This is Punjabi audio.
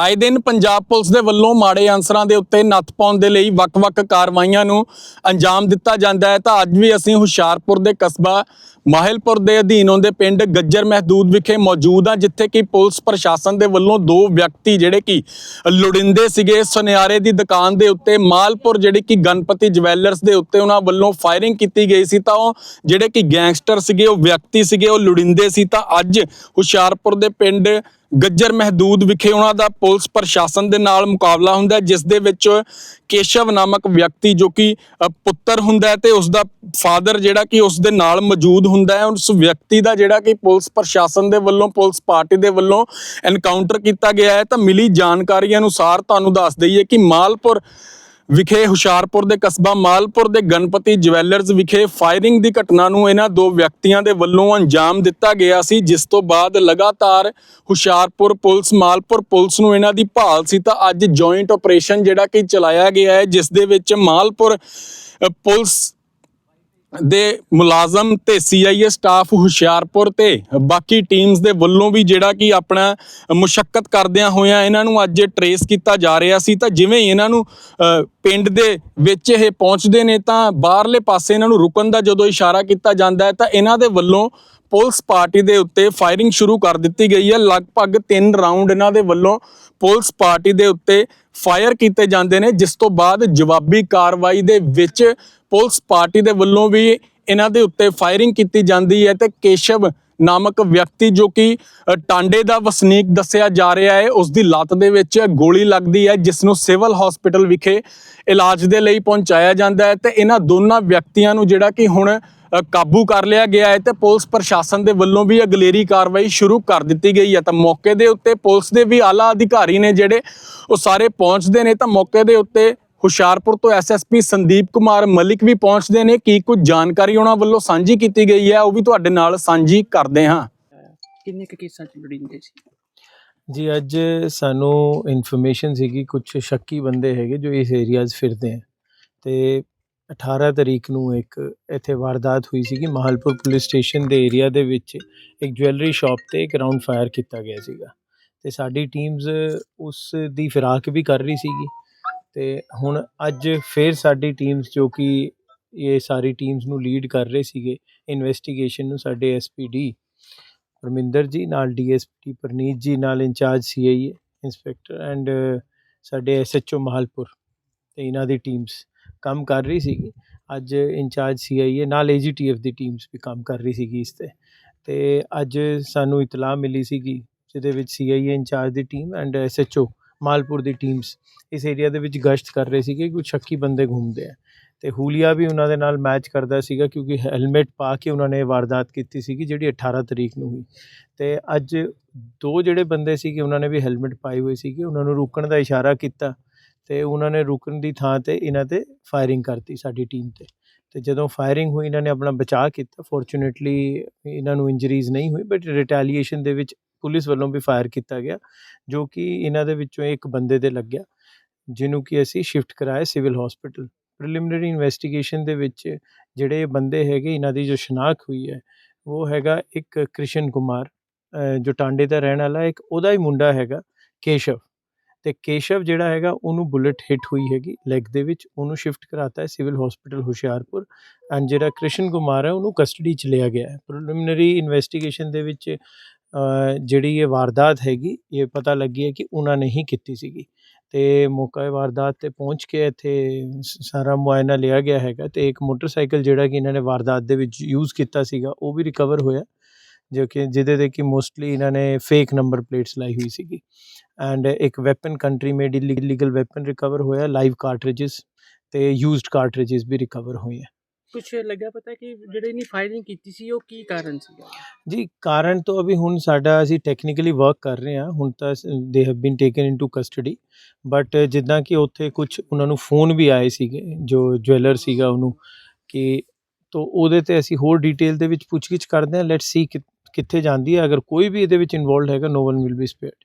ਆਏ ਦਿਨ ਪੰਜਾਬ ਪੁਲਿਸ ਦੇ ਵੱਲੋਂ ਮਾੜੇ ਅਨਸਰਾਂ ਦੇ ਉੱਤੇ ਨੱਥ ਪਾਉਣ ਦੇ ਲਈ ਵੱਖ-ਵੱਖ ਕਾਰਵਾਈਆਂ ਨੂੰ ਅੰਜਾਮ ਦਿੱਤਾ ਜਾਂਦਾ ਹੈ। ਤਾਂ ਅੱਜ ਵੀ ਅਸੀਂ ਹੁਸ਼ਿਆਰਪੁਰ ਦੇ ਕਸਬਾ ਮਾਹਿਲਪੁਰ ਦੇ ਅਧੀਨ ਆਉਂਦੇ ਪਿੰਡ ਗੱਜਰ ਮਹਿਦੂਦ ਵਿਖੇ ਮੌਜੂਦ ਆ, ਜਿੱਥੇ ਕਿ ਪੁਲਿਸ ਪ੍ਰਸ਼ਾਸਨ ਦੇ ਵੱਲੋਂ ਦੋ ਵਿਅਕਤੀ ਜਿਹੜੇ ਕਿ ਲੁੜਿੰਦੇ ਸੀਗੇ, ਸੁਨਿਆਰੇ ਦੀ ਦੁਕਾਨ ਦੇ ਉੱਤੇ, ਮਾਲਪੁਰ ਜਿਹੜੀ ਕਿ ਗਣਪਤੀ ਜਵੈਲਰਸ ਦੇ ਉੱਤੇ ਉਹਨਾਂ ਵੱਲੋਂ ਫਾਇਰਿੰਗ ਕੀਤੀ ਗਈ ਸੀ, ਤਾਂ ਉਹ ਜਿਹੜੇ ਕਿ ਗੈਂਗਸਟਰ ਸੀਗੇ, ਉਹ ਵਿਅਕਤੀ ਸੀਗੇ, ਉਹ ਲੁੜਿੰਦੇ ਸੀ, ਤਾਂ ਅੱਜ ਹੁਸ਼ਿਆਰਪੁਰ ਦੇ ਪਿੰਡ ਗੱਜਰ ਮਹਿਦੂਦ ਵਿਖੇ ਉਹਨਾਂ ਦਾ ਪੁਲਿਸ ਪ੍ਰਸ਼ਾਸਨ ਦੇ ਨਾਲ ਮੁਕਾਬਲਾ ਹੁੰਦਾ ਜਿਸ ਦੇ ਵਿੱਚ ਕੇਸ਼ਵ ਨਾਮਕ ਵਿਅਕਤੀ ਜੋ ਕਿ ਪੁੱਤਰ ਹੁੰਦਾ ਹੈ ਤੇ ਉਸ ਦਾ ਫਾਦਰ ਜਿਹੜਾ ਕਿ ਉਸ ਦੇ ਨਾਲ ਮੌਜੂਦ ਹੁੰਦਾ ਹੈ, ਉਸ ਵਿਅਕਤੀ ਦਾ ਜਿਹੜਾ ਕਿ ਪੁਲਿਸ ਪ੍ਰਸ਼ਾਸਨ ਦੇ ਵੱਲੋਂ, ਪੁਲਿਸ ਪਾਰਟੀ ਦੇ ਵੱਲੋਂ ਐਨਕਾਊਂਟਰ ਕੀਤਾ ਗਿਆ ਹੈ, ਤਾਂ ਮਿਲੀ ਜਾਣਕਾਰੀ ਅਨੁਸਾਰ ਤੁਹਾਨੂੰ ਦੱਸ ਦਈਏ ਕਿ ਮਾਲਪੁਰ ਵਿਖੇ, ਹੁਸ਼ਿਆਰਪੁਰ ਦੇ ਕਸਬਾ ਮਾਲਪੁਰ ਦੇ ਗਣਪਤੀ ਜਵੈਲਰਸ ਵਿਖੇ ਫਾਇਰਿੰਗ ਦੀ ਘਟਨਾ ਨੂੰ ਇਹਨਾਂ ਦੋ ਵਿਅਕਤੀਆਂ ਦੇ ਵੱਲੋਂ ਅੰਜਾਮ ਦਿੱਤਾ ਗਿਆ ਸੀ, ਜਿਸ ਤੋਂ ਬਾਅਦ ਲਗਾਤਾਰ ਹੁਸ਼ਿਆਰਪੁਰ ਪੁਲਿਸ, ਮਾਲਪੁਰ ਪੁਲਿਸ ਨੂੰ ਇਹਨਾਂ ਦੀ ਭਾਲ ਸੀ, ਤਾਂ ਅੱਜ ਜੁਆਇੰਟ ਆਪਰੇਸ਼ਨ ਜਿਹੜਾ ਕਿ ਚਲਾਇਆ ਗਿਆ ਹੈ, ਜਿਸ ਦੇ ਵਿੱਚ ਮਾਲਪੁਰ ਪੁਲਿਸ ਦੇ ਮੁਲਾਜ਼ਮ ਤੇ ਸੀਆਈਏ ਸਟਾਫ ਹੁਸ਼ਿਆਰਪੁਰ ਤੇ ਬਾਕੀ ਟੀਮਸ ਦੇ ਵੱਲੋਂ ਵੀ ਜਿਹੜਾ ਕਿ ਆਪਣਾ ਮੁਸ਼ਕਲ ਕਰਦਿਆਂ ਹੋਇਆਂ ਇਹਨਾਂ ਨੂੰ ਅੱਜ ਟਰੇਸ ਕੀਤਾ ਜਾ ਰਿਹਾ ਸੀ। ਤਾਂ ਜਿਵੇਂ ਇਹਨਾਂ ਨੂੰ ਪਿੰਡ ਦੇ ਵਿੱਚ ਇਹ ਪਹੁੰਚਦੇ ਨੇ ਤਾਂ ਬਾਹਰਲੇ ਪਾਸੇ ਇਹਨਾਂ ਨੂੰ ਰੁਕਣ ਦਾ ਜਦੋਂ ਇਸ਼ਾਰਾ ਕੀਤਾ ਜਾਂਦਾ ਹੈ ਤਾਂ ਇਹਨਾਂ ਦੇ ਵੱਲੋਂ ਪੁਲਿਸ ਪਾਰਟੀ ਦੇ ਉੱਤੇ ਫਾਇਰਿੰਗ ਸ਼ੁਰੂ ਕਰ ਦਿੱਤੀ ਗਈ ਹੈ। ਲਗਭਗ 3 ਰਾਉਂਡ ਇਹਨਾਂ ਦੇ ਵੱਲੋਂ ਪੁਲਿਸ ਪਾਰਟੀ ਦੇ ਉੱਤੇ ਫਾਇਰ ਕੀਤੇ ਜਾਂਦੇ ਨੇ, ਜਿਸ ਤੋਂ ਬਾਅਦ ਜਵਾਬੀ ਕਾਰਵਾਈ ਦੇ ਵਿੱਚ ਪੁਲਿਸ ਪਾਰਟੀ ਦੇ ਵੱਲੋਂ ਵੀ ਇਹਨਾਂ ਦੇ ਉੱਤੇ ਫਾਇਰਿੰਗ ਕੀਤੀ ਜਾਂਦੀ ਹੈ ਤੇ ਕੇਸ਼ਵ ਨਾਮਕ ਵਿਅਕਤੀ ਜੋ ਕਿ ਟਾਂਡੇ ਦਾ ਵਸਨੀਕ ਦੱਸਿਆ ਜਾ ਰਿਹਾ ਹੈ, ਉਸ ਦੀ ਲੱਤ ਦੇ ਵਿੱਚ ਗੋਲੀ ਲੱਗਦੀ ਹੈ, ਜਿਸ ਨੂੰ ਸਿਵਲ ਹਸਪੀਟਲ ਵਿਖੇ ਇਲਾਜ ਦੇ ਲਈ ਪਹੁੰਚਾਇਆ ਜਾਂਦਾ ਹੈ। ਤੇ ਇਹਨਾਂ ਦੋਨਾਂ ਵਿਅਕਤੀਆਂ ਨੂੰ ਜਿਹੜਾ ਕਿ ਹੁਣ ਕਾਬੂ ਕਰ ਲਿਆ ਗਿਆ ਹੈ ਤੇ ਪੁਲਿਸ ਪ੍ਰਸ਼ਾਸਨ ਦੇ ਵੱਲੋਂ ਵੀ ਅਗਲੇਰੀ ਕਾਰਵਾਈ ਸ਼ੁਰੂ ਕਰ ਦਿੱਤੀ ਗਈ ਹੈ। ਤਾਂ ਮੌਕੇ ਦੇ ਉੱਤੇ ਪੁਲਿਸ ਦੇ ਵੀ ਆਲਾ ਅਧਿਕਾਰੀ ਨੇ ਜਿਹੜੇ ਉਹ ਸਾਰੇ ਪਹੁੰਚਦੇ ਨੇ, ਤਾਂ ਮੌਕੇ ਦੇ ਉੱਤੇ ਹੁਸ਼ਿਆਰਪੁਰ ਤੋਂ ਐਸਐਸਪੀ ਸੰਦੀਪ ਕੁਮਾਰ ਮਲਿਕ ਵੀ ਪਹੁੰਚਦੇ ਨੇ। ਕੀ ਕੁਝ ਜਾਣਕਾਰੀ ਉਹਨਾਂ ਵੱਲੋਂ ਸਾਂਝੀ ਕੀਤੀ ਗਈ ਹੈ? ਉਹ ਵੀ ਤੁਹਾਡੇ ਨਾਲ ਸਾਂਝੀ ਕਰਦੇ ਹਾਂ। ਕਿੰਨੇ ਕੁ ਕੇਸਾਂ ਚ ਲੜਿੰਦੇ ਸੀ? ਜੀ ਅੱਜ ਸਾਨੂੰ ਇਨਫੋਰਮੇਸ਼ਨ ਸੀਗੀ ਕੁਝ ਸ਼ੱਕੀ ਬੰਦੇ ਹੈਗੇ ਜੋ ਇਸ ਏਰੀਆ 'ਚ ਫਿਰਦੇ ਹੈ ਤੇ 18 ਤਰੀਕ ਨੂੰ ਇੱਕ ਇੱਥੇ ਵਾਰਦਾਤ ਹੋਈ ਸੀਗੀ ਮਾਹਲਪੁਰ ਪੁਲਿਸ ਸਟੇਸ਼ਨ ਦੇ ਏਰੀਆ ਦੇ ਵਿੱਚ ਇੱਕ ਜੁਐਲਰੀ ਸ਼ਾਪ ਤੇ ਇੱਕ ਰਾਉਂਡ ਫਾਇਰ ਕੀਤਾ ਗਿਆ ਸੀਗਾ। ਤੇ ਸਾਡੀ ਟੀਮਸ ਉਸ ਦੀ ਫਿਰਾਕ ਵੀ ਕਰ ਰਹੀ ਸੀਗੀ। ਤੇ ਹੁਣ ਅੱਜ ਫਿਰ ਸਾਡੀ ਟੀਮਸ ਜੋ ਕਿ ਇਹ ਸਾਰੀ ਟੀਮਸ ਨੂੰ ਲੀਡ ਕਰ ਰਹੇ ਸੀਗੇ ਇਨਵੈਸਟੀਗੇਸ਼ਨ ਨੂੰ ਸਾਡੇ ਐਸਪੀਡੀ ਪਰਮਿੰਦਰ ਜੀ ਨਾਲ ਡੀਐਸਪੀ ਪਰਨੀਤ ਜੀ ਨਾਲ ਇੰਚਾਰਜ ਸੀਆਈਏ ਇੰਸਪੈਕਟਰ ਐਂਡ ਸਾਡੇ ਐਸਐਚਓ ਮਹਾਲਪੁਰ ਤੇ ਇਹਨਾਂ ਦੀ ਟੀਮਸ ਕੰਮ ਕਰ ਰਹੀ ਸੀਗੀ। ਅੱਜ ਇੰਚਾਰਜ ਸੀਆਈਏ ਨਾਲ ਏਜੀਟੀਐਫ ਦੀ ਟੀਮਸ ਵੀ ਕੰਮ ਕਰ ਰਹੀ ਸੀਗੀ ਇਸ ਤੇ। ਤੇ ਅੱਜ ਸਾਨੂੰ ਇਤਲਾਹ ਮਿਲੀ ਸੀਗੀ, ਜਿਹਦੇ ਵਿੱਚ ਸੀਆਈਏ ਇੰਚਾਰਜ ਦੀ ਟੀਮ ਐਂਡ ਐਸਐਚਓ ਮਾਲਪੁਰ ਦੀ ਟੀਮਸ ਇਸ ਏਰੀਆ ਦੇ ਵਿੱਚ ਗਸ਼ਤ ਕਰ ਰਹੇ ਸੀਗੇ ਕੁਝ ਸ਼ੱਕੀ ਬੰਦੇ ਘੁੰਮਦੇ ਆ। ਤੇ ਹੂਲੀਆ ਵੀ ਉਹਨਾਂ ਦੇ ਨਾਲ ਮੈਚ ਕਰਦਾ ਸੀਗਾ ਕਿਉਂਕਿ ਹੈਲਮਟ ਪਾ ਕੇ ਉਹਨਾਂ ਨੇ ਵਾਰਦਾਤ ਕੀਤੀ ਸੀਗੀ ਜਿਹੜੀ 18 ਤਰੀਕ ਨੂੰ ਹੋਈ। ਤੇ ਅੱਜ ਦੋ ਜਿਹੜੇ ਬੰਦੇ ਸੀਗੇ ਉਹਨਾਂ ਨੇ ਵੀ ਹੈਲਮਟ ਪਾਈ ਹੋਈ ਸੀਗੀ, ਉਹਨਾਂ ਨੂੰ ਰੁਕਣ ਦਾ ਇਸ਼ਾਰਾ ਕੀਤਾ ਤੇ ਉਹਨਾਂ ਨੇ ਰੁਕਣ ਦੀ ਥਾਂ ਤੇ ਇਹਨਾਂ ਤੇ ਫਾਇਰਿੰਗ ਕਰਤੀ ਸਾਡੀ ਟੀਮ ਤੇ। ਤੇ ਜਦੋਂ ਫਾਇਰਿੰਗ ਹੋਈ, ਇਹਨਾਂ ਨੇ ਆਪਣਾ ਬਚਾਅ ਕੀਤਾ। ਫੋਰਚੂਨੇਟਲੀ ਇਹਨਾਂ ਨੂੰ ਇੰਜਰੀਜ਼ ਨਹੀਂ ਹੋਈ ਬਟ ਰਿਟੈਲੀਏਸ਼ਨ ਦੇ ਵਿੱਚ ਪੁਲਿਸ ਵੱਲੋਂ ਵੀ ਫਾਇਰ ਕੀਤਾ ਗਿਆ, ਜੋ ਕਿ ਇਹਨਾਂ ਦੇ ਵਿੱਚੋਂ ਇੱਕ ਬੰਦੇ ਦੇ ਲੱਗਿਆ, ਜਿਹਨੂੰ ਕਿ ਅਸੀਂ ਸ਼ਿਫਟ ਕਰਾਇਆ ਸਿਵਲ ਹਸਪੀਟਲ। ਪ੍ਰੀਲਿਮਿਨਰੀ ਇਨਵੈਸਟੀਗੇਸ਼ਨ ਦੇ ਵਿੱਚ ਜਿਹੜੇ ਬੰਦੇ ਹੈਗੇ, ਇਹਨਾਂ ਦੀ ਜੋ ਸ਼ਨਾਖਤ ਹੋਈ ਹੈ, ਉਹ ਹੈਗਾ ਇੱਕ ਕ੍ਰਿਸ਼ਨ ਕੁਮਾਰ ਜੋ ਟਾਂਡੇ ਦਾ ਰਹਿਣ ਵਾਲਾ ਇੱਕ, ਉਹਦਾ ਹੀ ਮੁੰਡਾ ਹੈਗਾ, ਕੇਸ਼ਵ। ਤੇ ਕੇਸ਼ਵ ਜਿਹੜਾ ਹੈਗਾ, ਉਹਨੂੰ ਬੁਲਟ ਹਿੱਟ ਹੋਈ ਹੈਗੀ, ਲੈਗ ਦੇ ਵਿੱਚ, ਉਹਨੂੰ ਸ਼ਿਫਟ ਕਰਾਤਾ ਹੈ ਸਿਵਲ ਹਸਪੀਟਲ ਹੁਸ਼ਿਆਰਪੁਰ। ਐਂਡ ਜਿਹੜਾ ਕ੍ਰਿਸ਼ਨ ਕੁਮਾਰ ਹੈ, ਉਹਨੂੰ ਕਸਟਡੀ ਚ ਲਿਆ ਗਿਆ ਹੈ। ਪ੍ਰੀਲਿਮਿਨਰੀ ਇਨਵੈਸਟੀਗੇਸ਼ਨ ਦੇ ਵਿੱਚ ਜਿਹੜੀ ਇਹ ਵਾਰਦਾਤ ਹੈਗੀ, ਇਹ ਪਤਾ ਲੱਗੀ ਹੈ ਕਿ ਉਹਨਾਂ ਨੇ ਹੀ ਕੀਤੀ ਸੀਗੀ। ਤੇ ਮੌਕਾ ਵਾਰਦਾਤ ਤੇ ਪਹੁੰਚ ਕੇ ਇੱਥੇ ਸਾਰਾ ਮੁਆਇਨਾ ਲਿਆ ਗਿਆ ਹੈਗਾ ਤੇ ਇੱਕ ਮੋਟਰਸਾਈਕਲ ਜਿਹੜਾ ਕਿ ਇਹਨਾਂ ਨੇ ਵਾਰਦਾਤ ਦੇ ਵਿੱਚ ਯੂਜ਼ ਕੀਤਾ ਸੀਗਾ, ਉਹ ਵੀ ਰਿਕਵਰ ਹੋਇਆ, ਜੋ ਕਿ, ਜਿਹਦੇ ਦੇ ਕਿ ਮੋਸਟਲੀ ਇਹਨਾਂ ਨੇ ਫੇਕ ਨੰਬਰ ਪਲੇਟਸ ਲਾਈ ਹੋਈ ਸੀਗੀ। ਐਂਡ ਇੱਕ weapon country made illegal weapon recover ਹੋਇਆ ਲਾਈਵ ਕਾਰਟ੍ਰਿਜਸ ਤੇ ਯੂਜ਼ਡ ਕਾਰਟ੍ਰਿਜਸ ਵੀ ਰਿਕਵਰ ਹੋਏ ਹੈ ਕੁਝ ਲੱਗਾ ਪਤਾ ਕਿ ਜਿਹੜੇ ਨੇ ਫਾਇਰਿੰਗ ਕੀਤੀ ਸੀ, ਉਹ ਕੀ ਕਾਰਨ ਸੀਗਾ ਜੀ, ਕਾਰਨ ਤੋਂ ਅਭੀ ਹੁਣ ਸਾਡਾ ਅਸੀਂ ਟੈਕਨੀਕਲੀ ਵਰਕ ਕਰ ਰਹੇ ਹਾਂ, ਹੁਣ ਤਾਂ they have been taken into custody but ਜਿੱਦਾਂ ਕਿ ਉੱਥੇ ਕੁਝ ਉਹਨਾਂ ਨੂੰ ਫੋਨ ਵੀ ਆਏ ਸੀਗੇ, ਜੋ ਜੁਐਲਰ ਸੀਗਾ ਉਹਨੂੰ, ਕਿ ਤੋ ਉਹਦੇ ਤੇ ਅਸੀਂ ਹੋਰ ਡਿਟੇਲ ਦੇ ਵਿੱਚ ਪੁੱਛਗਿੱਛ ਕਰਦੇ ਹਾਂ ਲੈਟਸ ਸੀ ਕਿੱਥੇ ਜਾਂਦੀ ਹੈ, ਅਗਰ ਕੋਈ ਵੀ ਇਹਦੇ ਵਿੱਚ ਇਨਵੋਲਡ ਹੈਗਾ no one will be spared